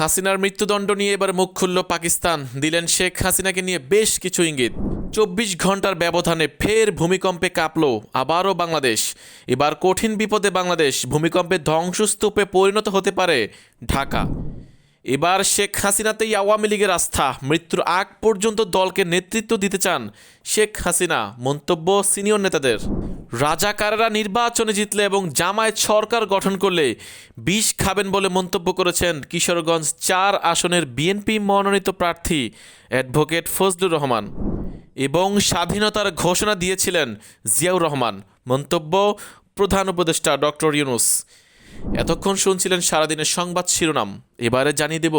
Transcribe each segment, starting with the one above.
হাসিনার মৃত্যুদণ্ড নিয়ে এবার মুখ খুলল পাকিস্তান। দিলেন শেখ হাসিনাকে নিয়ে বেশ কিছু ইঙ্গিত। চব্বিশ ঘণ্টার ব্যবধানে ফের ভূমিকম্পে কাঁপল আবারও বাংলাদেশ। এবার কঠিন বিপদে বাংলাদেশ ভূমিকম্পে ধ্বংসস্তূপে পরিণত হতে পারে ঢাকা। এবার শেখ হাসিনাতেই আওয়ামী লীগের আস্থা। মৃত্যুর আগ পর্যন্ত দলকে নেতৃত্ব দিতে চান শেখ হাসিনা, মন্তব্য সিনিয়র নেতাদের। রাজাকাররা নির্বাচনে জিতলে এবং জামায়াত সরকার গঠন করলে বিষ খাবেন বলে মন্তব্য করেছেন কিশোরগঞ্জ চার আসনের বিএনপি মনোনীত প্রার্থী অ্যাডভোকেট ফজলুর রহমান এবং স্বাধীনতার ঘোষণা দিয়েছিলেন জিয়াউর রহমান। মন্তব্য প্রধান উপদেষ্টা ডক্টর ইউনুস। এতক্ষণ শুনছিলেন সারাদিনের সংবাদ শিরোনাম। এবারে জানিয়ে দেব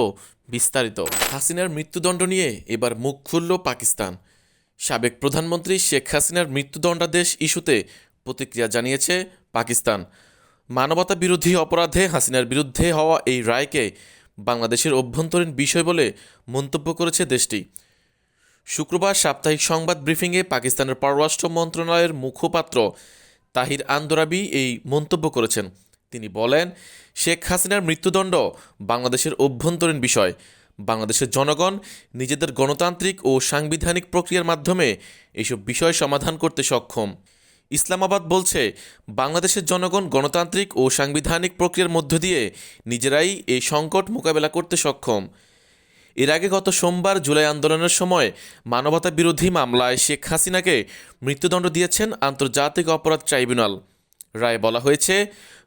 বিস্তারিত। হাসিনার মৃত্যুদণ্ড নিয়ে এবার মুখ খুলল পাকিস্তান। সাবেক প্রধানমন্ত্রী শেখ হাসিনার মৃত্যুদণ্ডাদেশ ইস্যুতে প্রতিক্রিয়া জানিয়েছে পাকিস্তান। মানবতা বিরোধী অপরাধে হাসিনার বিরুদ্ধে হওয়া এই রায়কে বাংলাদেশের অভ্যন্তরীণ বিষয় বলে মন্তব্য করেছে দেশটি। শুক্রবার সাপ্তাহিক সংবাদ ব্রিফিংয়ে পাকিস্তানের পররাষ্ট্র মন্ত্রণালয়ের মুখপাত্র তাহির আন্দোরাবি এই মন্তব্য করেছেন। তিনি বলেন, শেখ হাসিনার মৃত্যুদণ্ড বাংলাদেশের অভ্যন্তরীণ বিষয়। বাংলাদেশের জনগণ নিজেদের গণতান্ত্রিক ও সাংবিধানিক প্রক্রিয়ার মাধ্যমে এইসব বিষয় সমাধান করতে সক্ষম। ইসলামাবাদ বলছে, বাংলাদেশের জনগণ গণতান্ত্রিক ও সাংবিধানিক প্রক্রিয়ার মধ্য দিয়ে নিজেরাই এই সংকট মোকাবেলা করতে সক্ষম। এর আগে গত সোমবার জুলাই আন্দোলনের সময় মানবতা বিরোধী মামলায় শেখ হাসিনাকে মৃত্যুদণ্ড দিয়েছেন আন্তর্জাতিক অপরাধ ট্রাইব্যুনাল। রায়ে বলা হয়েছে,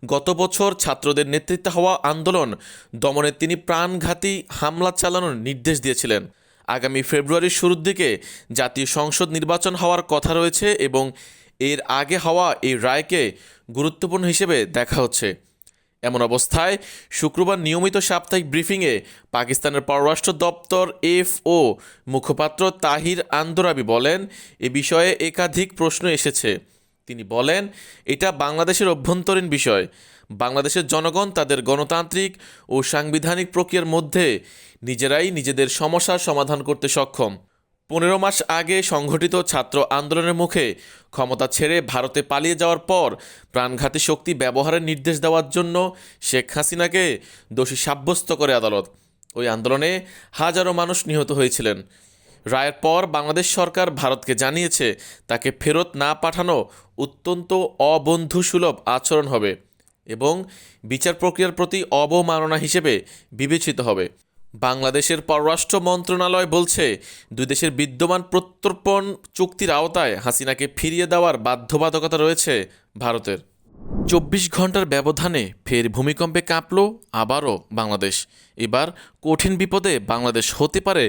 গত বছর ছাত্রদের নেতৃত্বে হওয়া আন্দোলন দমনে তিনি প্রাণঘাতী হামলা চালানোর নির্দেশ দিয়েছিলেন। আগামী ফেব্রুয়ারির শুরুর দিকে জাতীয় সংসদ নির্বাচন হওয়ার কথা রয়েছে এবং এর আগে হওয়া এই রায়কে গুরুত্বপূর্ণ হিসেবে দেখা হচ্ছে। এমন অবস্থায় শুক্রবার নিয়মিত সাপ্তাহিক ব্রিফিংয়ে পাকিস্তানের পররাষ্ট্র দপ্তর এফও মুখপাত্র তাহির আন্দরাবি বলেন, এ বিষয়ে একাধিক প্রশ্ন এসেছে। তিনি বলেন, এটা বাংলাদেশের অভ্যন্তরীণ বিষয়। বাংলাদেশের জনগণ তাদের গণতান্ত্রিক ও সাংবিধানিক প্রক্রিয়ার মধ্যে নিজেরাই নিজেদের সমস্যার সমাধান করতে সক্ষম। পনেরো মাস আগে সংঘটিত ছাত্র আন্দোলনের মুখে ক্ষমতা ছেড়ে ভারতে পালিয়ে যাওয়ার পর প্রাণঘাতী শক্তি ব্যবহারের নির্দেশ দেওয়ার জন্য শেখ হাসিনাকে দোষী সাব্যস্ত করে আদালত। ওই আন্দোলনে হাজারো মানুষ নিহত হয়েছিলেন। রায়ের পর বাংলাদেশ সরকার ভারতকে জানিয়েছে, তাকে ফেরত না পাঠানো অত্যন্ত অবন্ধুসুলভ আচরণ হবে এবং বিচার প্রক্রিয়ার প্রতি অবমাননা হিসেবে বিবেচিত হবে। বাংলাদেশের পররাষ্ট্র মন্ত্রণালয় বলছে, দুই দেশের বিদ্যমান প্রত্যর্পণ চুক্তির আওতায় হাসিনাকে ফিরিয়ে দেওয়ার বাধ্যবাধকতা রয়েছে ভারতের। চব্বিশ ঘণ্টার ব্যবধানে ফের ভূমিকম্পে কাঁপল আবারও বাংলাদেশ। এবার কঠিন বিপদে বাংলাদেশ হতে পারে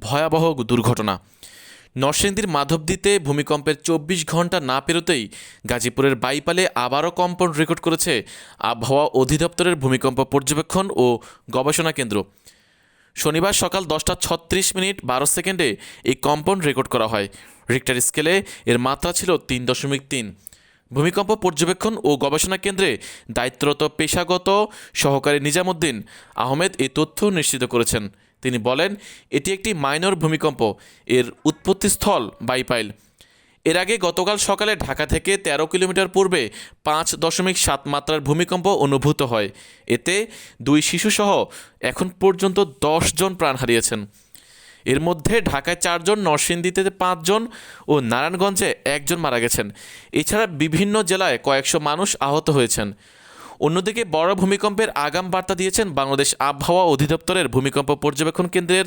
ভয়াবহ দুর্ঘটনা। নরসিংদীর মাধবদীতে ভূমিকম্পের চব্বিশ ঘণ্টা না পেরোতেই গাজীপুরের বাইপালে আবারও কম্পন রেকর্ড করেছে আবহাওয়া অধিদপ্তরের ভূমিকম্প পর্যবেক্ষণ ও গবেষণা কেন্দ্র। শনিবার সকাল দশটা ছত্রিশ মিনিট বারো সেকেন্ডে এই কম্পন রেকর্ড করা হয়। রিক্টার স্কেলে এর মাত্রা ছিল তিন দশমিক তিন। ভূমিকম্প পর্যবেক্ষণ ও গবেষণা কেন্দ্রে দায়িত্বরত পেশাগত সহকারী নিজামুদ্দিন আহমেদ এই তথ্য নিশ্চিত করেছেন। তিনি বলেন, এটি একটি মাইনর ভূমিকম্প, এর উৎপত্তিস্থল বাইপাইল। এর আগে গতকাল সকালে ঢাকা থেকে ১৩ কিলোমিটার পূর্বে পাঁচ দশমিক সাত মাত্রার ভূমিকম্প অনুভূত হয়। এতে দুই শিশুসহ এখন পর্যন্ত জন প্রাণ হারিয়েছেন। এর মধ্যে ঢাকায় চারজন, নরসিংদীতে পাঁচজন ও নারায়ণগঞ্জে একজন মারা গেছেন। এছাড়া বিভিন্ন জেলায় কয়েকশো মানুষ আহত হয়েছেন। অন্যদিকে বড় ভূমিকম্পের আগাম বার্তা দিয়েছেন বাংলাদেশ আবহাওয়া অধিদপ্তরের ভূমিকম্প পর্যবেক্ষণ কেন্দ্রের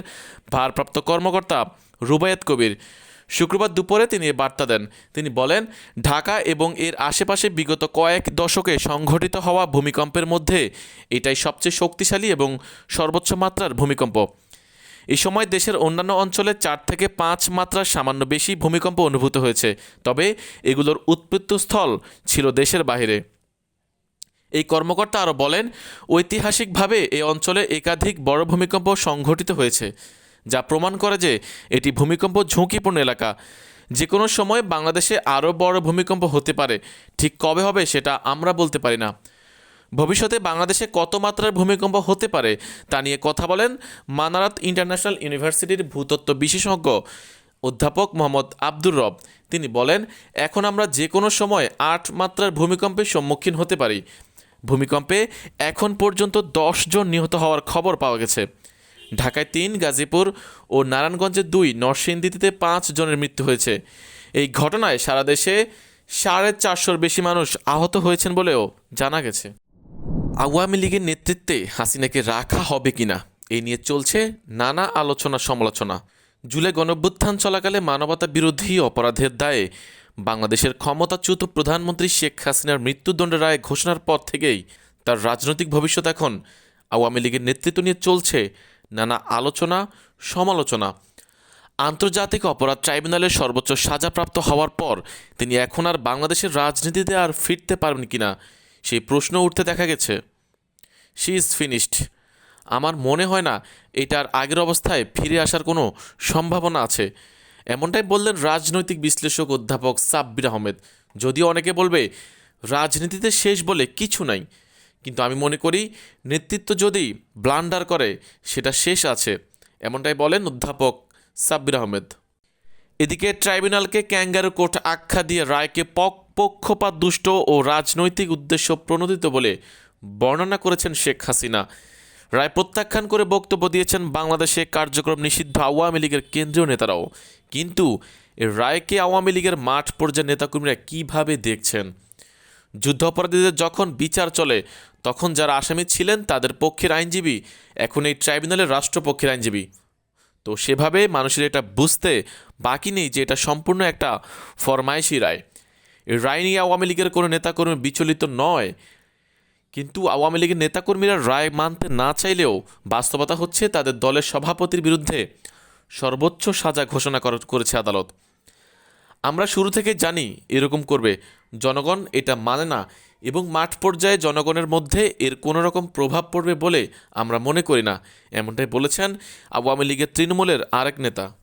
ভারপ্রাপ্ত কর্মকর্তা রুবায়েত কবির। শুক্রবার দুপুরে তিনি এ বার্তা দেন। তিনি বলেন, ঢাকা এবং এর আশেপাশে বিগত কয়েক দশকে সংঘটিত হওয়া ভূমিকম্পের মধ্যে এটাই সবচেয়ে শক্তিশালী এবং সর্বোচ্চ মাত্রার ভূমিকম্প। এই সময় দেশের অন্যান্য অঞ্চলে চার থেকে পাঁচ মাত্রার সামান্য বেশি ভূমিকম্প অনুভূত হয়েছে। তবে এগুলোর উৎপত্তিস্থল ছিল দেশের বাইরে এই কর্মকর্তা আরও বলেন, ঐতিহাসিকভাবে এই অঞ্চলে একাধিক বড় ভূমিকম্প সংঘটিত হয়েছে, যা প্রমাণ করে যে এটি ভূমিকম্প ঝুঁকিপূর্ণ এলাকা। যে কোনো সময় বাংলাদেশে আরও বড় ভূমিকম্প হতে পারে। ঠিক কবে হবে সেটা আমরা বলতে পারি না। ভবিষ্যতে বাংলাদেশে কত মাত্রার ভূমিকম্প হতে পারে তা নিয়ে কথা বলেন মানারাত ইন্টারন্যাশনাল ইউনিভার্সিটির ভূতত্ত্ব বিশেষজ্ঞ অধ্যাপক মোহাম্মদ আব্দুর রব। তিনি বলেন, এখন আমরা যে কোনো সময় আট মাত্রার ভূমিকম্পের সম্মুখীন হতে পারি। ভূমিকম্পে এখন পর্যন্ত দশ জন নিহত হওয়ার খবর পাওয়া গেছে। ঢাকায় তিন, গাজীপুর ও নারায়ণগঞ্জে দুই, নরসিংদীতে পাঁচ জনের মৃত্যু হয়েছে। এই ঘটনায় সারা দেশে সাড়ে চারশোর বেশি মানুষ আহত হয়েছেন বলেও জানা গেছে। আওয়ামী লীগের নেতৃত্বে হাসিনাকে রাখা হবে কিনা এই নিয়ে চলছে নানা আলোচনা সমালোচনা। জুলাই গণভ্যুত্থান চলাকালে মানবতা বিরোধী অপরাধের দায়ে বাংলাদেশের ক্ষমতাচ্যুত প্রধানমন্ত্রী শেখ হাসিনার মৃত্যুদণ্ড রায় ঘোষণার পর থেকেই তার রাজনৈতিক ভবিষ্যৎ এখন আওয়ামী লীগের নেতৃত্ব নিয়ে চলছে নানা আলোচনা, সমালোচনা। আন্তর্জাতিক অপরাধ ট্রাইব্যুনালের সর্বোচ্চ সাজাপ্রাপ্ত হওয়ার পর তিনি এখন আর বাংলাদেশের রাজনীতিতে আর ফিরতে পারবেন কিনা সেই প্রশ্ন উঠতে দেখা গেছে। শি ইজ ফিনিশড আমার মনে হয় না এটার আগের অবস্থায় ফিরে আসার কোনো সম্ভাবনা আছে। এমনটাই বললেন রাজনৈতিক বিশ্লেষক অধ্যাপক সাব্বির আহমেদ। যদিও অনেকে বলবে, রাজনীতিতে শেষ বলে কিছু নাই। কিন্তু আমি মনে করি, নেতৃত্ব যদি ব্লান্ডার করে, সেটা শেষ আছে। এমনটাই বলেন অধ্যাপক সাব্বির আহমেদ। এদিকে ট্রাইব্যুনালকে ক্যাঙ্গারু কোর্ট আখ্যা দিয়ে রায়কে পক পক্ষপাত দুষ্ট ও রাজনৈতিক উদ্দেশ্য প্রণোদিত বলে বর্ণনা করেছেন শেখ হাসিনা। রায় প্রত্যাখ্যান করে বক্তব্য দিয়েছেন বাংলাদেশে কার্যক্রম নিষিদ্ধ আওয়ামী লীগের কেন্দ্রীয় নেতারাও। কিন্তু রায়কে আওয়ামী লীগের মাঠ পর্যায়ের নেতাকর্মীরা কীভাবে দেখছেন? যুদ্ধাপরাধীদের যখন বিচার চলে, তখন যারা আসামি ছিলেন তাদের পক্ষের আইনজীবী, এখন এই ট্রাইব্যুনালের রাষ্ট্রপক্ষের আইনজীবী। তো সেভাবে মানুষের এটা বুঝতে বাকি নেই যে এটা সম্পূর্ণ একটা ফরমাইশি রায়। রায় আওয়ামী লীগের কোনো নেতাকর্মী বিচলিত নয়। কিন্তু আওয়ামী লীগের নেতাকর্মীরা রায় মানতে না চাইলেও বাস্তবতা হচ্ছে তাদের দলের সভাপতির বিরুদ্ধে সর্বোচ্চ সাজা ঘোষণা কর- করেছে আদালত। আমরা শুরু থেকে জানি এরকম করবে। জনগণ এটা মানে না এবং মাঠ পর্যায়ে জনগণের মধ্যে এর কোনো রকম প্রভাব পড়বে বলে আমরা মনে করি না, এমনটাই বলেছেন আওয়ামী লীগের তৃণমূলের আরেক নেতা।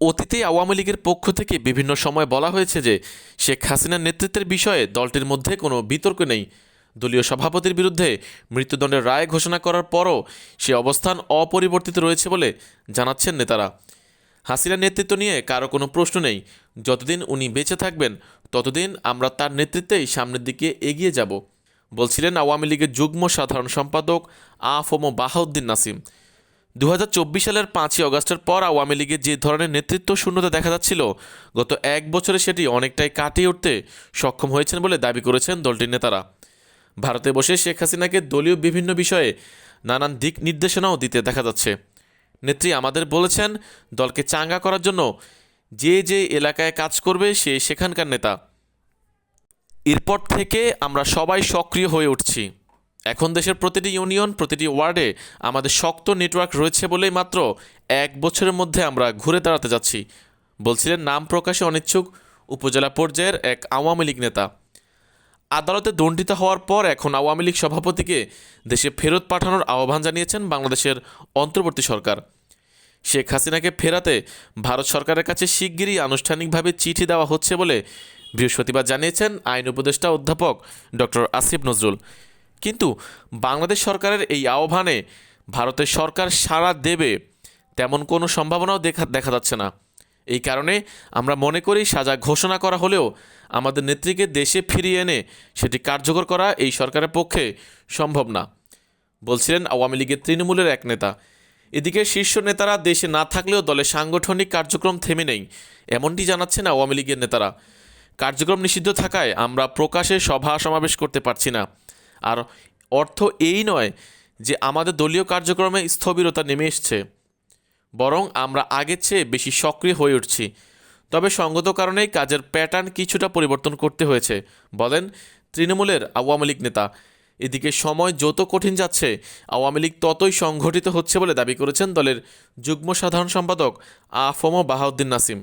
অতীতে আওয়ামী লীগের পক্ষ থেকে বিভিন্ন সময় বলা হয়েছে যে শেখ হাসিনার নেতৃত্বের বিষয়ে দলটির মধ্যে কোনো বিতর্ক নেই। দলীয় সভাপতির বিরুদ্ধে মৃত্যুদণ্ডের রায় ঘোষণা করার পরও সে অবস্থান অপরিবর্তিত রয়েছে বলে জানাচ্ছেন নেতারা। হাসিনার নেতৃত্ব নিয়ে কারও কোনো প্রশ্ন নেই। যতদিন উনি বেঁচে থাকবেন, ততদিন আমরা তার নেতৃত্বেই সামনের দিকে এগিয়ে যাব, বলছিলেন আওয়ামী লীগের যুগ্ম সাধারণ সম্পাদক আফম বাহাউদ্দিন নাসিম। দু হাজার চব্বিশ সালের পাঁচই অগস্টের পর আওয়ামী লীগের যে ধরনের নেতৃত্ব শূন্যতা দেখা যাচ্ছিল, গত এক বছরে সেটি অনেকটাই কাটিয়ে উঠতে সক্ষম হয়েছেন বলে দাবি করেছেন দলটির নেতারা। ভারতে বসে শেখ হাসিনাকে দলীয় বিভিন্ন বিষয়ে নানান দিক নির্দেশনাও দিতে দেখা যাচ্ছে। নেত্রী আমাদের বলেছেন, দলকে চাঙ্গা করার জন্য যে যে এলাকায় কাজ করবে সে সেখানকার নেতা। এরপর থেকে আমরা সবাই সক্রিয় হয়ে উঠছি। এখন দেশের প্রতিটি ইউনিয়ন, প্রতিটি ওয়ার্ডে আমাদের শক্ত নেটওয়ার্ক রয়েছে বলেই মাত্র এক বছরের মধ্যে আমরা ঘুরে দাঁড়াতে যাচ্ছি, বলছিলেন নাম প্রকাশে অনিচ্ছুক উপজেলা পর্যায়ের এক আওয়ামী লীগ নেতা। আদালতে দণ্ডিত হওয়ার পর এখন আওয়ামী লীগ সভাপতিকে দেশে ফেরত পাঠানোর আহ্বান জানিয়েছেন বাংলাদেশের অন্তর্বর্তী সরকার। শেখ হাসিনাকে ফেরাতে ভারত সরকারের কাছে শিগগিরই আনুষ্ঠানিকভাবে চিঠি দেওয়া হচ্ছে বলে বৃহস্পতিবার জানিয়েছেন আইন উপদেষ্টা অধ্যাপক ডক্টর আসিফ নজরুল। কিন্তু বাংলাদেশ সরকারের এই আহ্বানে ভারতের সরকার সাড়া দেবে তেমন কোনো সম্ভাবনাও দেখা দেখা যাচ্ছে না। এই কারণে আমরা মনে করি সাজা ঘোষণা করা হলেও আমাদের নেত্রীকে দেশে ফিরিয়ে এনে সেটি কার্যকর করা এই সরকারের পক্ষে সম্ভব না। বলছিলেন আওয়ামী লীগের তৃণমূলের এক নেতা। এদিকে শীর্ষ নেতারা দেশে না থাকলেও দলের সাংগঠনিক কার্যক্রম থেমে নেই, এমনটি জানাচ্ছেন আওয়ামী লীগের নেতারা। কার্যক্রম নিষিদ্ধ থাকায় আমরা প্রকাশ্যে সভা সমাবেশ করতে পারছি না। আর অর্থ এই নয় যে আমাদের দলীয় কার্যক্রমে স্থবিরতা নেমে এসছে, বরং আমরা আগের চেয়ে বেশি সক্রিয় হয়ে উঠছি। তবে সঙ্গত কারণেই কাজের প্যাটার্ন কিছুটা পরিবর্তন করতে হয়েছে, বলেন তৃণমূলের আওয়ামী লীগ নেতা। এদিকে সময় যত কঠিন যাচ্ছে, আওয়ামী লীগ ততই সংঘটিত হচ্ছে বলে দাবি করেছেন দলের যুগ্ম সাধারণ সম্পাদক আফম বাহাউদ্দিন নাসিম।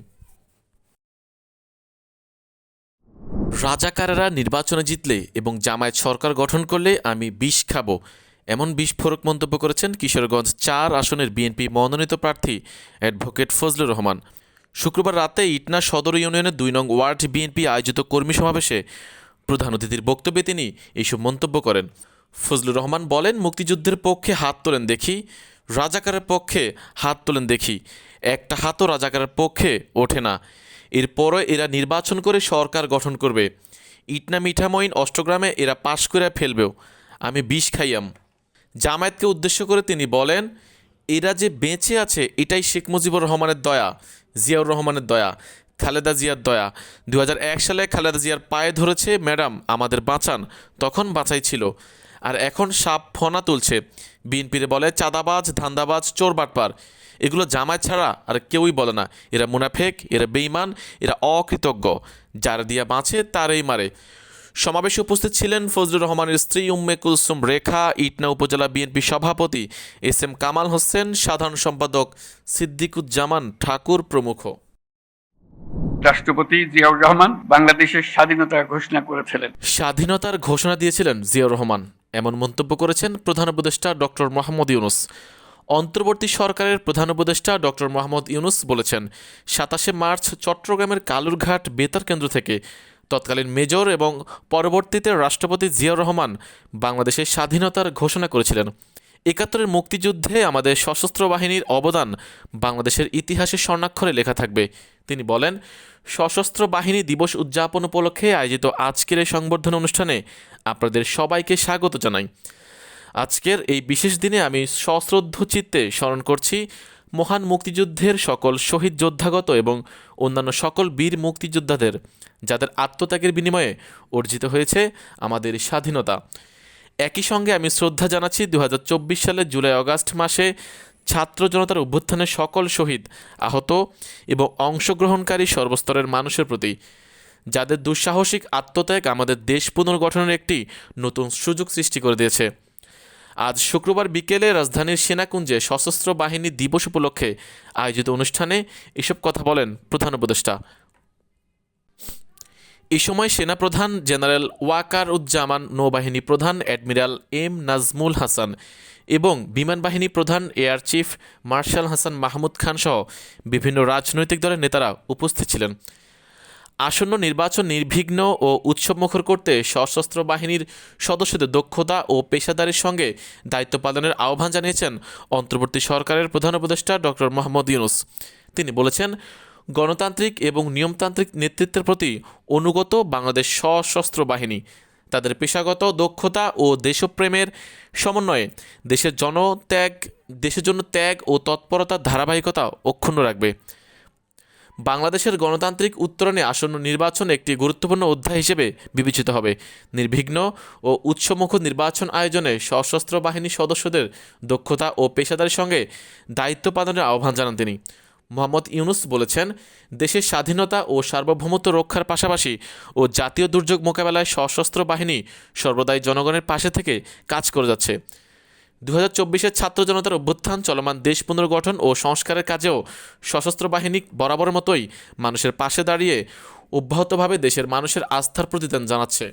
রাজাকারেরা নির্বাচনে জিতলে এবং জামায়াত সরকার গঠন করলে আমি বিষ খাব। এমন বিস্ফোরক মন্তব্য করেছেন কিশোরগঞ্জ চার আসনের বিএনপি মনোনীত প্রার্থী অ্যাডভোকেট ফজলুর রহমান। শুক্রবার রাতে ইটনা সদর ইউনিয়নের দুই নং ওয়ার্ড বিএনপি আয়োজিত কর্মী সমাবেশে প্রধান অতিথির বক্তব্যে তিনি এইসব মন্তব্য করেন। ফজলুর রহমান বলেন, মুক্তিযুদ্ধের পক্ষে হাত তোলেন দেখি, রাজাকারের পক্ষে হাত তোলেন দেখি। একটা হাতও রাজাকারের পক্ষে ওঠে না। এরপরও এরা নির্বাচন করে সরকার গঠন করবে। ইটনা মিঠামইন অষ্টগ্রামে এরা পাশ করে ফেলবেও। আমি বিষ খাইয়াম। জামায়াতকে উদ্দেশ্য করে তিনি বলেন, এরা যে বেঁচে আছে, এটাই শেখ মুজিবুর রহমানের দয়া, জিয়াউর রহমানের দয়া, খালেদা জিয়ার দয়া। দু হাজার এক সালে খালেদা জিয়ার পায়ে ধরেছে, ম্যাডাম, আমাদের বাঁচান। তখন বাঁচাই ছিল। আর এখন সাপ ফনা তুলছে। বিএনপির বলে চাঁদাবাজ, ধান্দাবাজ, চোর বাটপার। এগুলো জামায়াত ছাড়া আর কেউই বলে না। এরা মুনাফেক এরা বেইমান এরা অকৃতজ্ঞ। যার দিয়া বাঁচে তারই মারে। সমাবেশে উপস্থিত ছিলেন ফজলুর রহমানের স্ত্রী উম্মে কুলসুম রেখা ইটনা উপজেলা বিএনপি সভাপতি এস এম কামাল হোসেন সাধারণ সম্পাদক সিদ্দিকুজ্জামান ঠাকুর প্রমুখ। রাষ্ট্রপতি জিয়াউর রহমান বাংলাদেশের স্বাধীনতা ঘোষণা করেছিলেন। স্বাধীনতার ঘোষণা দিয়েছিলেন জিয়াউর রহমান। এমন মন্তব্য করেছেন প্রধান উপদেষ্টা ডক্টর মোহাম্মদ ইউনুস। অন্তর্বর্তী সরকারের প্রধান উপদেষ্টা ডক্টর মোহাম্মদ ইউনুস বলেছেন, সাতাশে মার্চ চট্টগ্রামের কালুরঘাট বেতার কেন্দ্র থেকে তৎকালীন মেজর এবং পরবর্তীতে রাষ্ট্রপতি জিয়াউর রহমান বাংলাদেশের স্বাধীনতার ঘোষণা করেছিলেন। একাত্তরের মুক্তিযুদ্ধে আমাদের সশস্ত্র বাহিনীর অবদান বাংলাদেশের ইতিহাসে স্বর্ণাক্ষরে লেখা থাকবে। তিনি বলেন, সশস্ত্র বাহিনী দিবস উদযাপন উপলক্ষে আয়োজিত আজকের এই সংবর্ধনা অনুষ্ঠানে আপনাদের সবাইকে স্বাগত জানাই। আজকের এই বিশেষ দিনে আমি সশ্রদ্ধ চিত্তে স্মরণ করছি মহান মুক্তিযুদ্ধের সকল শহীদ যোদ্ধাগত এবং অন্যান্য সকল বীর মুক্তিযোদ্ধাদের, যাদের আত্মত্যাগের বিনিময়ে অর্জিত হয়েছে আমাদের স্বাধীনতা। একই সঙ্গে আমি শ্রদ্ধা জানাচ্ছি দু সালের জুলাই অগাস্ট মাসে ছাত্র জনতার অভ্যুত্থানের সকল শহীদ, আহত এবং অংশগ্রহণকারী সর্বস্তরের মানুষের প্রতি। যাদের দুঃসাহসিক আত্মত্যাগ আমাদের দেশ পুনর্গঠনের একটি নতুন সুযোগ সৃষ্টি করে দিয়েছে। আজ শুক্রবার বিকেলে রাজধানীর সেনাকুঞ্জে সশস্ত্র বাহিনী দিবস উপলক্ষে আয়োজিত অনুষ্ঠানে এসব কথা বলেন প্রধান উপদেষ্টা। এ সময় সেনাপ্রধান জেনারেল ওয়াকার উজ্জামান নৌবাহিনী প্রধান অ্যাডমিরাল এম নাজমুল হাসান এবং বিমান বাহিনী প্রধান air chief marshal Hasan Mahmud Khan সহ বিভিন্ন রাজনৈতিক দলের নেতারা উপস্থিত ছিলেন। আসন্ন নির্বাচন নির্বিঘ্ন ও উৎসবমুখর করতে সশস্ত্র বাহিনীর সদস্যদের দক্ষতা ও পেশাদারির সঙ্গে দায়িত্ব পালনের আহ্বান জানিয়েছেন অন্তর্বর্তী সরকারের প্রধান উপদেষ্টা ডক্টর মোহাম্মদ ইউনুস। তিনি বলেছেন, গণতান্ত্রিক এবং নিয়মতান্ত্রিক নেতৃত্বের প্রতি অনুগত বাংলাদেশ সশস্ত্র বাহিনী। তাদের পেশাগত দক্ষতা ও দেশপ্রেমের সমন্বয়ে দেশের জনত্যাগ, দেশের জন্য ত্যাগ ও তৎপরতার ধারাবাহিকতা অক্ষুণ্ণ রাখবে। বাংলাদেশের গণতান্ত্রিক উত্তরণে আসন্ন নির্বাচন একটি গুরুত্বপূর্ণ অধ্যায় হিসেবে বিবেচিত হবে। নির্বিঘ্ন ও উৎসমুখ নির্বাচন আয়োজনে সশস্ত্র বাহিনীর সদস্যদের দক্ষতা ও পেশাদারের সঙ্গে দায়িত্ব পালনের আহ্বান জানান তিনি। মোহাম্মদ ইউনুস বলেছেন, দেশের স্বাধীনতা ও সার্বভৌমত্ব রক্ষার পাশাপাশি ও জাতীয় দুর্যোগ মোকাবেলায় সশস্ত্র বাহিনী সর্বদাই জনগণের পাশে থেকে কাজ করে যাচ্ছে। দু হাজার ছাত্র জনতার অভ্যুত্থান, চলমান দেশ পুনর্গঠন ও সংস্কারের কাজেও সশস্ত্র বাহিনী বরাবর মতোই মানুষের পাশে দাঁড়িয়ে অব্যাহতভাবে দেশের মানুষের আস্থার প্রতিদান জানাচ্ছে।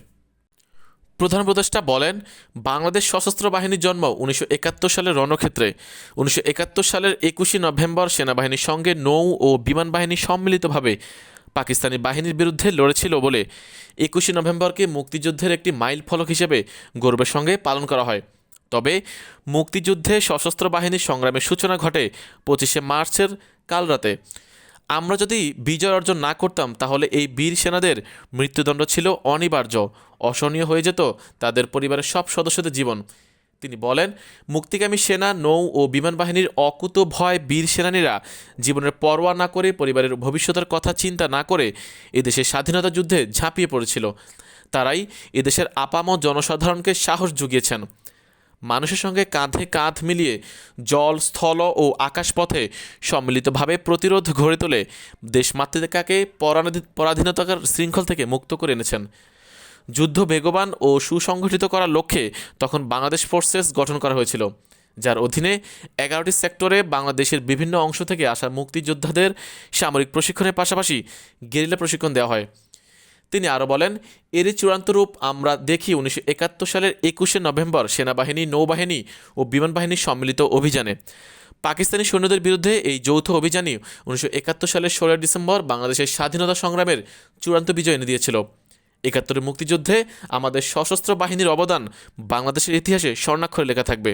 প্রধান উপদেষ্টা বলেন, বাংলাদেশ সশস্ত্র বাহিনীর জন্ম উনিশশো একাত্তর সালের রণক্ষেত্রে। উনিশশো একাত্তর সালের একুশে নভেম্বর সেনাবাহিনীর সঙ্গে নৌ ও বিমান বাহিনী সম্মিলিতভাবে পাকিস্তানি বাহিনীর বিরুদ্ধে লড়েছিল বলে একুশে নভেম্বরকে মুক্তিযুদ্ধের একটি মাইল ফলক হিসেবে গর্বের সঙ্গে পালন করা হয়। তবে মুক্তিযুদ্ধে সশস্ত্র বাহিনীর সংগ্রামের সূচনা ঘটে পঁচিশে মার্চের কাল রাতে আমরা যদি বিজয় অর্জন না করতাম, তাহলে এই বীর সেনাদের মৃত্যুদণ্ড ছিল অনিবার্য, অসহনীয় হয়ে যেত তাদের পরিবারের সব সদস্যদের জীবন। তিনি বলেন, মুক্তিকামী সেনা, নৌ ও বিমান বাহিনীর অকুত ভয় বীর সেনানীরা জীবনের পরোয়া না করে, পরিবারের ভবিষ্যতের কথা চিন্তা না করে এদেশের স্বাধীনতা যুদ্ধে ঝাঁপিয়ে পড়েছিল। তারাই এদেশের আপামর জনসাধারণকে সাহস জুগিয়েছেন। মানুষের সঙ্গে কাঁধে কাঁধ মিলিয়ে জল, স্থল ও আকাশপথে সম্মিলিতভাবে প্রতিরোধ গড়ে তোলে দেশমাতৃকাকে পরাধী- পরাধীনতার শৃঙ্খল থেকে মুক্ত করে এনেছেন। যুদ্ধ বেগবান ও সুসংগঠিত করার লক্ষ্যে তখন বাংলাদেশ ফোর্সেস গঠন করা হয়েছিল, যার অধীনে এগারোটি সেক্টরে বাংলাদেশের বিভিন্ন অংশ থেকে আসা মুক্তিযোদ্ধাদের সামরিক প্রশিক্ষণের পাশাপাশি গেরিলা প্রশিক্ষণ দেওয়া হয়। তিনি আরও বলেন, এরই চূড়ান্ত রূপ আমরা দেখি উনিশশো একাত্তর সালের একুশে নভেম্বর সেনাবাহিনী, নৌবাহিনী ও বিমান বাহিনীর সম্মিলিত অভিযানে। পাকিস্তানি সৈন্যদের বিরুদ্ধে এই যৌথ অভিযানই উনিশশো একাত্তর সালের ষোলোই ডিসেম্বর বাংলাদেশের স্বাধীনতা সংগ্রামের চূড়ান্ত বিজয় এনে দিয়েছিল। একাত্তরের মুক্তিযুদ্ধে আমাদের সশস্ত্র বাহিনীর অবদান বাংলাদেশের ইতিহাসে স্বর্ণাক্ষরে লেখা থাকবে।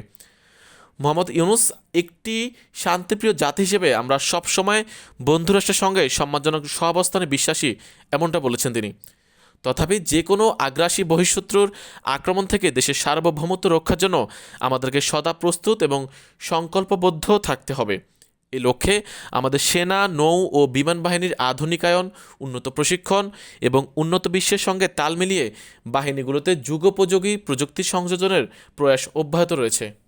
মোহাম্মদ ইউনুস একটি শান্তিপ্রিয় জাতি হিসেবে আমরা সবসময় বন্ধুরাষ্ট্রের সঙ্গে সম্মানজনক সহাবস্থানে বিশ্বাসী, এমনটা বলেছেন তিনি। তথাপি যে কোনো আগ্রাসী বহিঃশত্রুর আক্রমণ থেকে দেশের সার্বভৌমত্ব রক্ষার জন্য আমাদেরকে সদা প্রস্তুত এবং সংকল্পবদ্ধ থাকতে হবে। এ লক্ষ্যে আমাদের সেনা, নৌ ও বিমান বাহিনীর আধুনিকায়ন, উন্নত প্রশিক্ষণ এবং উন্নত বিশ্বের সঙ্গে তাল মিলিয়ে বাহিনীগুলোতে যুগোপযোগী প্রযুক্তি সংযোজনের প্রয়াস অব্যাহত রয়েছে।